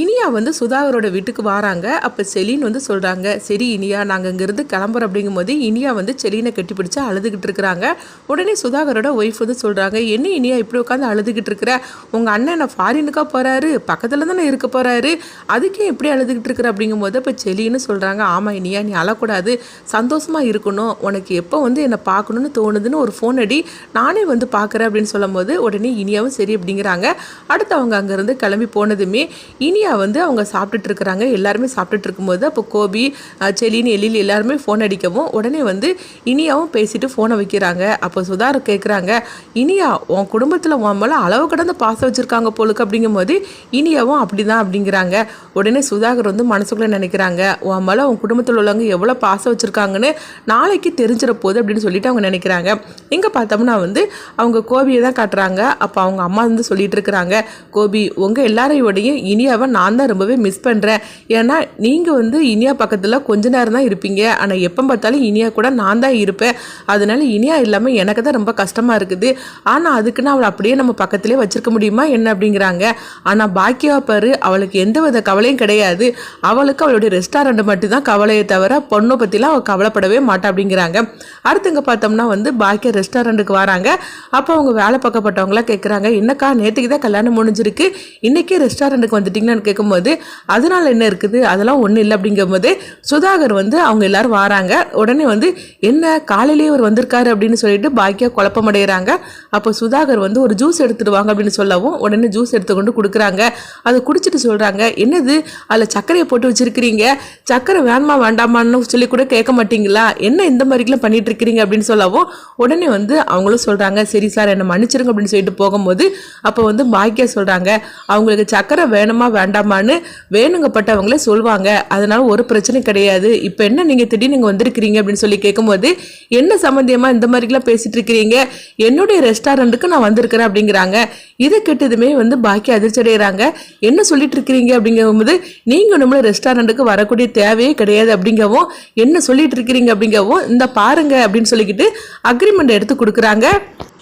இனியா வந்து சுதாகரோட வீட்டுக்கு வராங்க. அப்போ செலின் வந்து சொல்கிறாங்க சரி இனியா நாங்கள் இங்கேருந்து கிளம்புறோம். அப்படிங்கும்போது இனியா வந்து செலினை கட்டிப்பிடிச்சு அழுதுகிட்டு இருக்கிறாங்க. உடனே சுதாகரோட ஒய்ஃப் வந்து சொல்கிறாங்க என்ன இனியா இப்படி உட்காந்து அழுதுகிட்டு இருக்கிற? உங்கள் அண்ணன் நான் ஃபாரினுக்காக போகிறாரு பக்கத்தில் தானே இருக்க போகிறாரு அதுக்கே எப்படி அழுதுகிட்டு இருக்கிற? அப்படிங்கும்போது இப்போ செலின்னு சொல்கிறாங்க ஆமாம் இனியா நீ அழக்கூடாது. சந்தோஷமாக இருக்கணும். உனக்கு எப்போ வந்து என்னை பார்க்கணுன்னு தோணுதுன்னு ஒரு ஃபோன் அடி. நானே வந்து பார்க்குறேன். அப்படின்னு சொல்லும்போது உடனே இனியாவும் சரி அப்படிங்கிறாங்க. அடுத்து அவங்க அங்கேருந்து கிளம்பி போனதுமே இனியா வந்து அவங்க சாப்பிட்டுட்டு இருக்கிறாங்க. எல்லாருமே சாப்பிட்டுட்டு இருக்கும்போது அப்போ கோபி செலின்னு செலின் எழில் எல்லாருமே ஃபோன் அடிக்கவும் உடனே வந்து இனியாவும் பேசிட்டு ஃபோனை வைக்கிறாங்க. அப்போ சுதார் கேட்குறாங்க இனியா உன் குடும்பத்தில் உன் மேலே அளவு கடந்த பாசம் வச்சுருக்காங்க போலுக்கு அப்படிங்கும்போது இனியாவும் அப்படிதான் அப்படிங்கிறாங்க. உடனே சுதாகர் வந்து மனசுக்குள்ளே நினைக்கிறாங்க உன் மேலே உன் குடும்பத்தில் உள்ளவங்க எவ்வளோ பாசம் வச்சுருக்காங்கன்னு நாளைக்கு தெரிஞ்சிட போகுது அப்படின்னு சொல்லிட்டு அவங்க நினைக்கிறாங்க. இங்கே பார்த்தோம்னா வந்து அவங்க கோபியை தான் காட்டுறாங்க. அப்போ அவங்க அம்மா வந்து சொல்லிட்டு இருக்கிறாங்க கோபி உங்கள் எல்லாரையோடையும் இனியாவை நான் தான் ரொம்பவே மிஸ் பண்ணுறேன் ஏன்னா நீங்கள் வந்து இனியா பக்கத்தில் கொஞ்ச நேரம் தான் இருப்பீங்க. ஆனால் எப்போ பார்த்தாலும் இனியா கூட நான் தான் இருப்பேன். அதனால இனியா இல்லாமல் எனக்கு தான் ரொம்ப கஷ்டமாக இருக்குது. ஆனால் அதுக்குன்னு அவளை அப்படியே நம்ம பக்கத்திலே வச்சிருக்க முடியுமா என்ன அப்படிங்கிறாங்க. ஆனால் பாக்கியா பாரு அவளுக்கு எந்த வித கவலையும் கிடையாது. அவளுக்கு அவளுடைய ரெஸ்டாரண்ட் மட்டும்தான் கவலையை தவிர பொண்ணை பற்றிலாம் அவள் கவலைப்படவே மாட்டா அப்படிங்கிறாங்க. அடுத்துங்க பார்த்தோம்னா வந்து பாக்கியா ரெஸ்டாரண்ட்டுக்கு வராங்க. அப்போ அவங்க வேலை பார்க்கப்பட்டவங்களாம் கேட்குறாங்க என்னக்கா நேற்றுக்கு தான் கல்யாணம் முடிஞ்சிருக்கு. இன்றைக்கே ரெஸ்டாரண்ட்டுக்கு வந்துட்டீங்கன்னு கேட்கும்போது அதனால என்ன இருக்குது? அதெல்லாம் ஒன்றும் இல்லை. அப்படிங்கும்போது சுதாகர் வந்து அவங்க எல்லாரும் வராங்க. உடனே வந்து என்ன காலையிலேயே அவர் வந்திருக்காரு? அப்படின்னு சொல்லிட்டு பாக்கியா குழப்பமடைகிறாங்க அப்போ சுதாகர் வந்து ஒரு ஜூஸ் எடுத்துட்டு வாங்க அப்படின்னு சொல்லவும் உடனே ஜூஸ் எடுத்துக்கொண்டு கொடுக்குறாங்க. அதை குடிச்சிட்டு சொல்கிறாங்க என்னது? அதில் சர்க்கரையை போட்டு வச்சிருக்கிறீங்க. சர்க்கரை வேணுமா வேண்டாமான்னு சொல்லி கூட கேட்க மாட்டீங்களா? என்ன இந்த மாதிரிலாம் பண்ணிட்டு இருக்கிறீங்க அப்படின்னு சொல்லவும் உடனே வந்து அவங்களும் சொல்கிறாங்க சரி சார் என்னை மன்னிச்சிருங்க அப்படின்னு சொல்லிட்டு போகும்போது அப்போ வந்து பாக்கியா சொல்கிறாங்க அவங்களுக்கு சர்க்கரை வேணுமா வேண்டாமான்னு வேணுங்கப்பட்டவங்களே சொல்லுவாங்க அதனால ஒரு பிரச்சனை கிடையாது. இப்போ என்ன நீங்கள் திடீர்னு இங்கே வந்திருக்கிறீங்க அப்படின்னு சொல்லி கேட்கும்போது என்ன சம்மந்தியமாக இந்த மாதிரிலாம் பேசிட்டு இருக்கிறீங்க? என்னுடைய ரெஸ்டாரண்ட்டுக்கு நான் வந்திருக்கிறேன் அப்படிங்கிறாங்க. இதை கெட்டதுமே வந்து பாக்கி அதிர்ச்சி அடைகிறாங்க என்ன சொல்லிட்டு இருக்கிறீங்க? அப்படிங்கும்போது நீங்கள் நம்மள ரெஸ்டாரண்ட்டுக்கு வரக்கூடிய தேவையே கிடையாது அப்படிங்கவும் என்ன சொல்லிட்டு இருக்கிறீங்க? அப்படிங்கவும் இந்த பாருங்க அப்படின்னு சொல்லிக்கிட்டு அக்ரிமெண்ட் எடுத்து கொடுக்குறாங்க.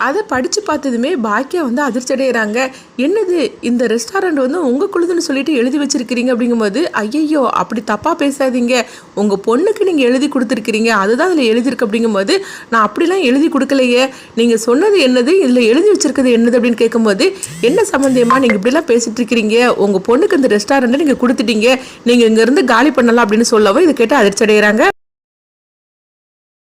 அதை படித்து பார்த்ததுமே பாக்கியா வந்து அதிர்ச்சி அடைகிறாங்க என்னது இந்த ரெஸ்டாரண்ட் வந்து உங்கள் குழுதுன்னு சொல்லிட்டு எழுதி வச்சுருக்கிறீங்க அப்படிங்கும்போது ஐயையோ அப்படி தப்பாக பேசாதீங்க. உங்கள் பொண்ணுக்கு நீங்கள் எழுதி கொடுத்துருக்கிறீங்க அதுதான் அதில் எழுதியிருக்கு அப்படிங்கும்போது நான் அப்படிலாம் எழுதி கொடுக்கலையே. நீங்கள் சொன்னது என்னது இதில் எழுதி வச்சுருக்கிறது என்னது அப்படின்னு கேட்கும்போது என்ன சம்மந்தமாக நீங்கள் இப்படிலாம் பேசிகிட்டு இருக்கிறீங்க? உங்கள் பொண்ணுக்கு இந்த ரெஸ்டாரண்ட்டை நீங்கள் கொடுத்துட்டீங்க. நீங்கள் இங்கேருந்து காலி பண்ணலாம் அப்படின்னு சொல்லவும் இதை கேட்டு அதிர்ச்சி அடைகிறாங்க